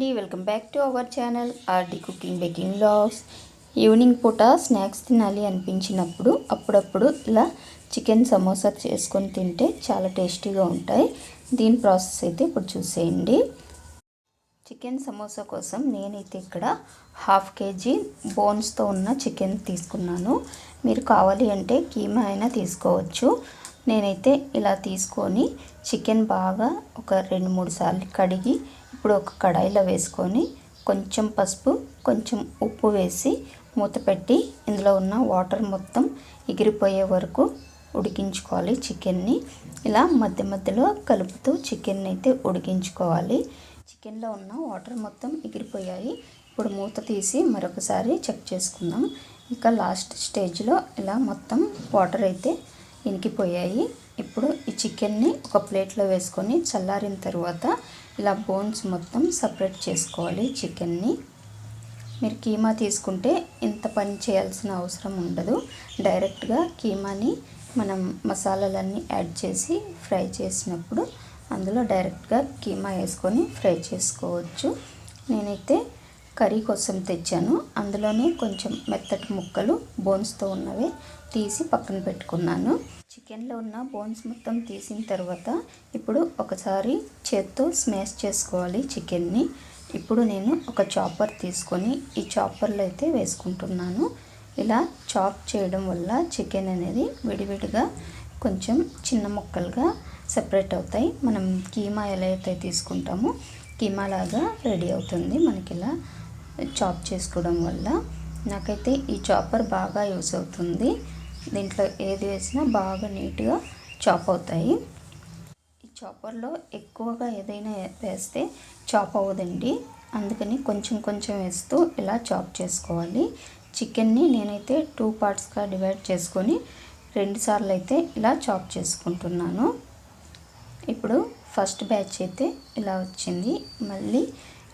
అండి. Welcome back to our channel RD cooking baking blogs evening పూట snacks తినాలి అనిపించినప్పుడు అప్పుడప్పుడు ఇలా చికెన్ సమోసా చేసుకొని తింటే చాలా టేస్టీగా ఉంటాయి. దీని ప్రాసెస్ అయితే ఇప్పుడు చూసేయండి. చికెన్ సమోసా కోసం నేనైతే ఇక్కడ హాఫ్ కేజీ బోన్స్తో ఉన్న చికెన్ తీసుకున్నాను. మీరు కావాలి అంటే కీమా అయినా తీసుకోవచ్చు. నేనైతే ఇలా తీసుకొని చికెన్ బాగా ఒక రెండు మూడు సార్లు కడిగి ఇప్పుడు ఒక కడాయిలో వేసుకొని కొంచెం పసుపు కొంచెం ఉప్పు వేసి మూత పెట్టి ఇందులో ఉన్న వాటర్ మొత్తం ఎగిరిపోయే వరకు ఉడికించుకోవాలి చికెన్ని. ఇలా మధ్య మధ్యలో కలుపుతూ చికెన్ అయితే ఉడికించుకోవాలి. చికెన్లో ఉన్న వాటర్ మొత్తం ఎగిరిపోయాయి. ఇప్పుడు మూత తీసి మరొకసారి చెక్ చేసుకుందాం. ఇంకా లాస్ట్ స్టేజ్లో ఇలా మొత్తం వాటర్ అయితే ఇనికిపోయాయి. ఇప్పుడు ఈ చికెన్ని ఒక ప్లేట్లో వేసుకొని చల్లారిన తర్వాత ఇలా బోన్స్ మొత్తం సపరేట్ చేసుకోవాలి చికెన్ని. మీరు కీమా తీసుకుంటే ఇంత పని చేయాల్సిన అవసరం ఉండదు. డైరెక్ట్గా కీమాని మనం మసాలాలన్నీ యాడ్ చేసి ఫ్రై చేసినప్పుడు అందులో డైరెక్ట్గా కీమా వేసుకొని ఫ్రై చేసుకోవచ్చు. నేనైతే కర్రీ కోసం తెచ్చాను. అందులోనే కొంచెం మెత్తటి ముక్కలు బోన్స్తో ఉన్నవి తీసి పక్కన పెట్టుకున్నాను. చికెన్లో ఉన్న బోన్స్ మొత్తం తీసిన తర్వాత ఇప్పుడు ఒకసారి చేత్తో స్మాష్ చేసుకోవాలి చికెన్ని. ఇప్పుడు నేను ఒక చాపర్ తీసుకొని ఈ చాపర్లో అయితే వేసుకుంటున్నాను. ఇలా చాప్ చేయడం వల్ల చికెన్ అనేది విడివిడిగా కొంచెం చిన్న ముక్కలుగా సెపరేట్ అవుతాయి. మనం కీమా ఎలా అయితే తీసుకుంటామో కీమా లాగా రెడీ అవుతుంది మనకి ఇలా చాప్ చేసుకోవడం వల్ల. నాకైతే ఈ చాపర్ బాగా యూస్ అవుతుంది. దీంట్లో ఏది వేసినా బాగా నీట్గా చాప్ అవుతాయి. ఈ చాపర్లో ఎక్కువగా ఏదైనా వేస్తే చాప్ అవ్వదండి. అందుకని కొంచెం కొంచెం వేస్తూ ఇలా చాప్ చేసుకోవాలి. చికెన్ని నేనైతే టూ పార్ట్స్గా డివైడ్ చేసుకొని రెండుసార్లు అయితే ఇలా చాప్ చేసుకుంటున్నాను. ఇప్పుడు ఫస్ట్ బ్యాచ్ అయితే ఇలా వచ్చింది. మళ్ళీ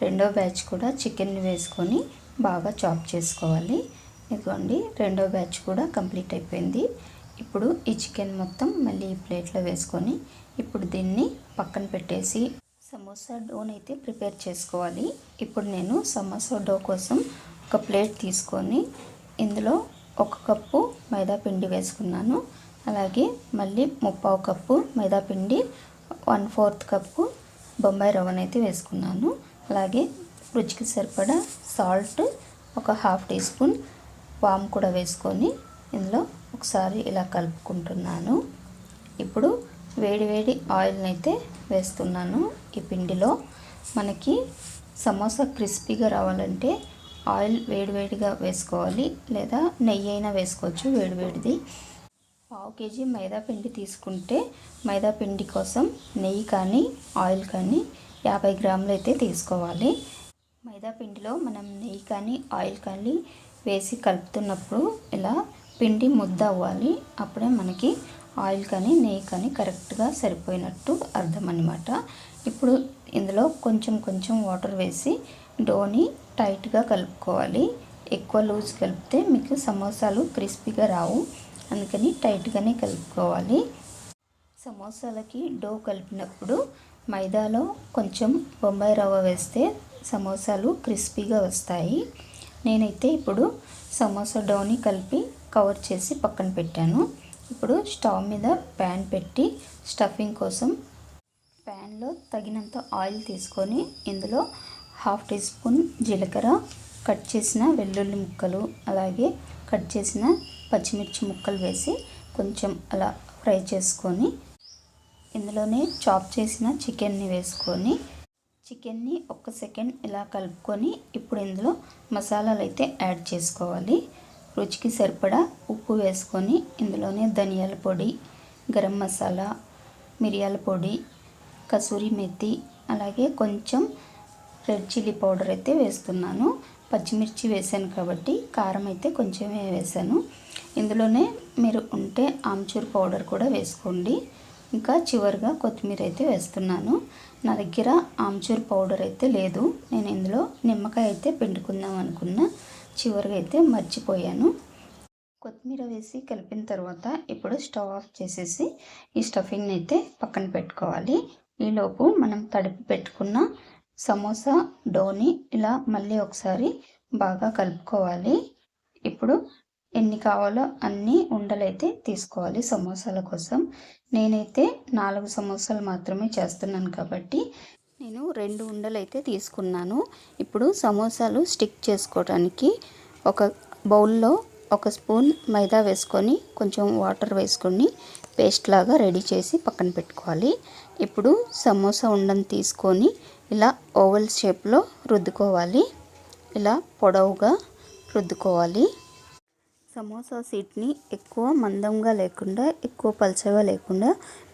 రెండో బ్యాచ్ కూడా చికెన్ని వేసుకొని బాగా చాప్ చేసుకోవాలి. ఇదిగోండి రెండో బ్యాచ్ కూడా కంప్లీట్ అయిపోయింది. ఇప్పుడు ఈ చికెన్ మొత్తం మళ్ళీ ఈ ప్లేట్లో వేసుకొని ఇప్పుడు దీన్ని పక్కన పెట్టేసి సమోసా డోని అయితే ప్రిపేర్ చేసుకోవాలి. ఇప్పుడు నేను సమోసా డో కోసం ఒక ప్లేట్ తీసుకొని ఇందులో ఒక కప్పు మైదా పిండి వేసుకున్నాను. అలాగే మళ్ళీ ముప్పావు కప్పు మైదా పిండి వన్ ఫోర్త్ కప్పు బొంబాయి రవ్వనైతే వేసుకున్నాను. అలాగే రుచికి సరిపడా సాల్ట్ ఒక హాఫ్ టీ స్పూన్ పామ్ కూడా వేసుకొని ఇందులో ఒకసారి ఇలా కలుపుకుంటున్నాను. ఇప్పుడు వేడి వేడి ఆయిల్ని అయితే వేస్తున్నాను ఈ పిండిలో. మనకి సమోసా క్రిస్పీగా రావాలంటే ఆయిల్ వేడివేడిగా వేసుకోవాలి లేదా నెయ్యి అయినా వేసుకోవచ్చు వేడివేడిది పావు కేజీ మైదా పిండి తీసుకుంటే మైదా పిండి కోసం నెయ్యి కానీ ఆయిల్ కానీ యాభై గ్రాములు అయితే తీసుకోవాలి. మైదా పిండిలో మనం నెయ్యి కానీ ఆయిల్ కానీ వేసి కలుపుతున్నప్పుడు ఇలా పిండి ముద్ద అవ్వాలి. అప్పుడే మనకి ఆయిల్ కానీ నెయ్యి కానీ కరెక్ట్గా సరిపోయినట్టు అర్థం అనమాట ఇప్పుడు ఇందులో కొంచెం కొంచెం వాటర్ వేసి డోని టైట్గా కలుపుకోవాలి. ఎక్కువ లూజ్ కలిపితే మీకు సమోసాలు క్రిస్పీగా రావు. అందుకని టైట్గానే కలుపుకోవాలి. సమోసాలకి డో కలిపినప్పుడు మైదాలో కొంచెం బొంబాయి రవ్వ వేస్తే సమోసాలు క్రిస్పీగా వస్తాయి. నేనైతే ఇప్పుడు సమోసా డోని కలిపి కవర్ చేసి పక్కన పెట్టాను. ఇప్పుడు స్టవ్ మీద ప్యాన్ పెట్టి స్టఫింగ్ కోసం ప్యాన్లో తగినంత ఆయిల్ తీసుకొని ఇందులో హాఫ్ టీ స్పూన్ జీలకర్ర కట్ చేసిన వెల్లుల్లి ముక్కలు అలాగే కట్ చేసిన పచ్చిమిర్చి ముక్కలు వేసి కొంచెం అలా ఫ్రై చేసుకొని ఇందులోనే చాప్ చేసిన చికెన్ని వేసుకొని చికెన్ని ఒక్క సెకండ్ ఇలా కలుపుకొని ఇప్పుడు ఇందులో మసాలాలు అయితే యాడ్ చేసుకోవాలి. రుచికి సరిపడా ఉప్పు వేసుకొని ఇందులోనే ధనియాల పొడి గరం మసాలా మిరియాల పొడి కసూరి మెత్తి అలాగే కొంచెం రెడ్ చిల్లీ పౌడర్ అయితే వేస్తున్నాను. పచ్చిమిర్చి వేసాను కాబట్టి కారం అయితే కొంచెమే వేసాను. ఇందులోనే మీరు ఉంటే ఆమ్చూర్ పౌడర్ కూడా వేసుకోండి. ఇంకా చివరిగా కొత్తిమీర అయితే వేస్తున్నాను. నా దగ్గర ఆమ్చూర్ పౌడర్ అయితే లేదు. నేను ఇందులో నిమ్మకాయ అయితే పిండుకుందాం అనుకున్నా. చివరిగా అయితే మర్చిపోయాను. కొత్తిమీర వేసి కలిపిన తర్వాత ఇప్పుడు స్టవ్ ఆఫ్ చేసేసి ఈ స్టఫింగ్ని అయితే పక్కన పెట్టుకోవాలి. ఈలోపు మనం తడిపి పెట్టుకున్న సమోసా డోని ఇలా మళ్ళీ ఒకసారి బాగా కలుపుకోవాలి. ఇప్పుడు ఎన్ని కావాలో అన్ని ఉండలైతే తీసుకోవాలి సమోసాల కోసం. నేనైతే నాలుగు సమోసాలు మాత్రమే చేస్తున్నాను కాబట్టి నేను రెండు ఉండలు అయితే తీసుకున్నాను. ఇప్పుడు సమోసాలు స్టిక్ చేసుకోవడానికి ఒక బౌల్లో ఒక స్పూన్ మైదా వేసుకొని కొంచెం వాటర్ వేసుకొని పేస్ట్ లాగా రెడీ చేసి పక్కన పెట్టుకోవాలి. ఇప్పుడు సమోసా ఉండని తీసుకొని ఇలా ఓవల్ షేప్లో రుద్దుకోవాలి. ఇలా పొడవుగా రుద్దుకోవాలి. సమోసా సీట్ని ఎక్కువ మందంగా లేకుండా ఎక్కువ పలచగా లేకుండా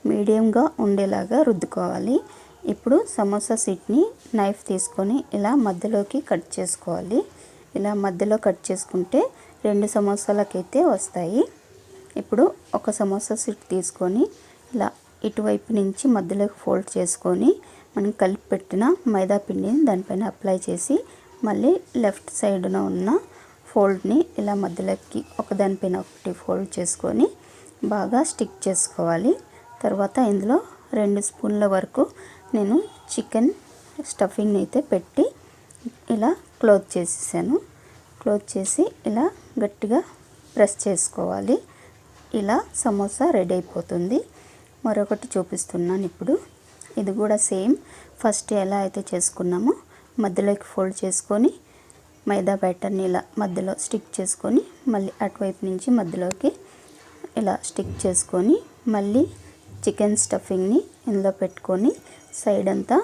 మీడియంగా ఉండేలాగా రుద్దుకోవాలి. ఇప్పుడు సమోసా సీట్ని నైఫ్ తీసుకొని ఇలా మధ్యలోకి కట్ చేసుకోవాలి. ఇలా మధ్యలో కట్ చేసుకుంటే రెండు సమోసాలకైతే వస్తాయి. ఇప్పుడు ఒక సమోసా సీట్ తీసుకొని ఇలా ఇటువైపు నుంచి మధ్యలోకి ఫోల్డ్ చేసుకొని మనం కలిపి పెట్టిన మైదా పిండిని దానిపైన అప్లై చేసి మళ్ళీ లెఫ్ట్ సైడ్న ఉన్న ఫోల్డ్ని ఇలా మధ్యలోకి ఒకదానిపైన ఒకటి ఫోల్డ్ చేసుకొని బాగా స్టిక్ చేసుకోవాలి. తర్వాత ఇందులో రెండు స్పూన్ల వరకు నేను చికెన్ స్టఫింగ్ అయితే పెట్టి ఇలా క్లోజ్ చేసేసాను. క్లోజ్ చేసి ఇలా గట్టిగా ప్రెస్ చేసుకోవాలి. ఇలా సమోసా రెడీ అయిపోతుంది. మరొకటి చూపిస్తున్నాను ఇప్పుడు. ఇది కూడా సేమ్ ఫస్ట్ ఎలా అయితే చేసుకున్నామో మధ్యలోకి ఫోల్డ్ చేసుకొని మైదా బ్యాటర్ని ఇలా మధ్యలో స్టిక్ చేసుకొని మళ్ళీ అటువైపు నుంచి మధ్యలోకి ఇలా స్టిక్ చేసుకొని మళ్ళీ చికెన్ స్టఫింగ్ని ఇందులో పెట్టుకొని సైడ్ అంతా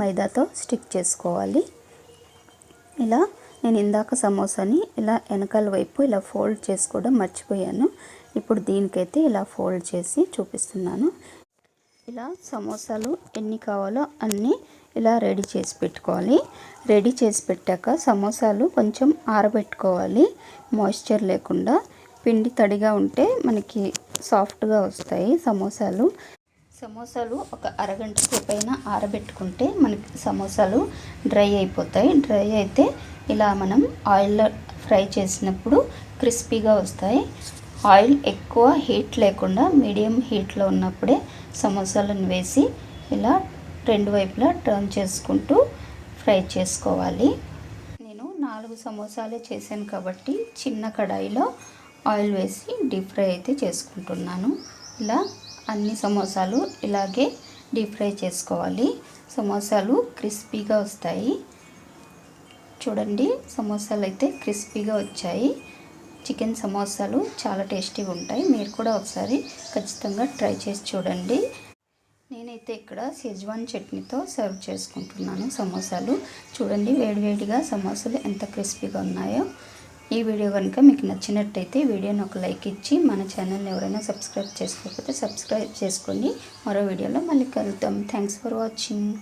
మైదాతో స్టిక్ చేసుకోవాలి. ఇలా నేను ఇందాక సమోసాని ఇలా వెనకాల వైపు ఇలా ఫోల్డ్ చేసుకోవడం మర్చిపోయాను. ఇప్పుడు దీనికైతే ఇలా ఫోల్డ్ చేసి చూపిస్తున్నాను. ఇలా సమోసాలు ఎన్ని కావాలో అన్నీ ఇలా రెడీ చేసి పెట్టుకోవాలి. రెడీ చేసి పెట్టాక సమోసాలు కొంచెం ఆరబెట్టుకోవాలి. మాయిశ్చర్ లేకుండా. పిండి తడిగా ఉంటే మనకి సాఫ్ట్గా వస్తాయి సమోసాలు. సమోసాలు ఒక అరగంట సేపు ఆరబెట్టుకుంటే మనకి సమోసాలు డ్రై అయిపోతాయి. డ్రై అయితే ఇలా మనం ఆయిల్లో ఫ్రై చేసినప్పుడు క్రిస్పీగా వస్తాయి. ఆయిల్ ఎక్కువ హీట్ లేకుండా మీడియం హీట్లో ఉన్నప్పుడే సమోసాలను వేసి ఇలా రెండు వైపులా టర్న్ చేసుకుంటూ ఫ్రై చేసుకోవాలి. నేను నాలుగు సమోసాలే చేశాను కాబట్టి చిన్న కడాయిలో ఆయిల్ వేసి డీప్ ఫ్రై అయితే చేసుకుంటున్నాను. ఇలా అన్ని సమోసాలు ఇలాగే డీప్ ఫ్రై చేసుకోవాలి. సమోసాలు క్రిస్పీగా వస్తాయి. చూడండి సమోసాలు అయితే క్రిస్పీగా వచ్చాయి. చికెన్ సమోసాలు చాలా టేస్టీగా ఉంటాయి. మీరు కూడా ఒకసారి ఖచ్చితంగా ట్రై చేసి చూడండి. నేనైతే ఇక్కడ సెజ్వాన్ చట్నీతో సర్వ్ చేసుకుంటున్నాను. సమోసాలు చూడండి వేడివేడిగా సమోసాలు ఎంత క్రిస్పీగా ఉన్నాయో. ఈ వీడియో కనుక మీకు నచ్చినట్టయితే వీడియోని ఒక లైక్ ఇచ్చి మన ఛానల్ని ఎవరైనా సబ్స్క్రైబ్ చేసుకోకపోతే సబ్స్క్రైబ్ చేసుకొని మరో వీడియోలో మళ్ళీ కలుద్దాం. Thanks for watching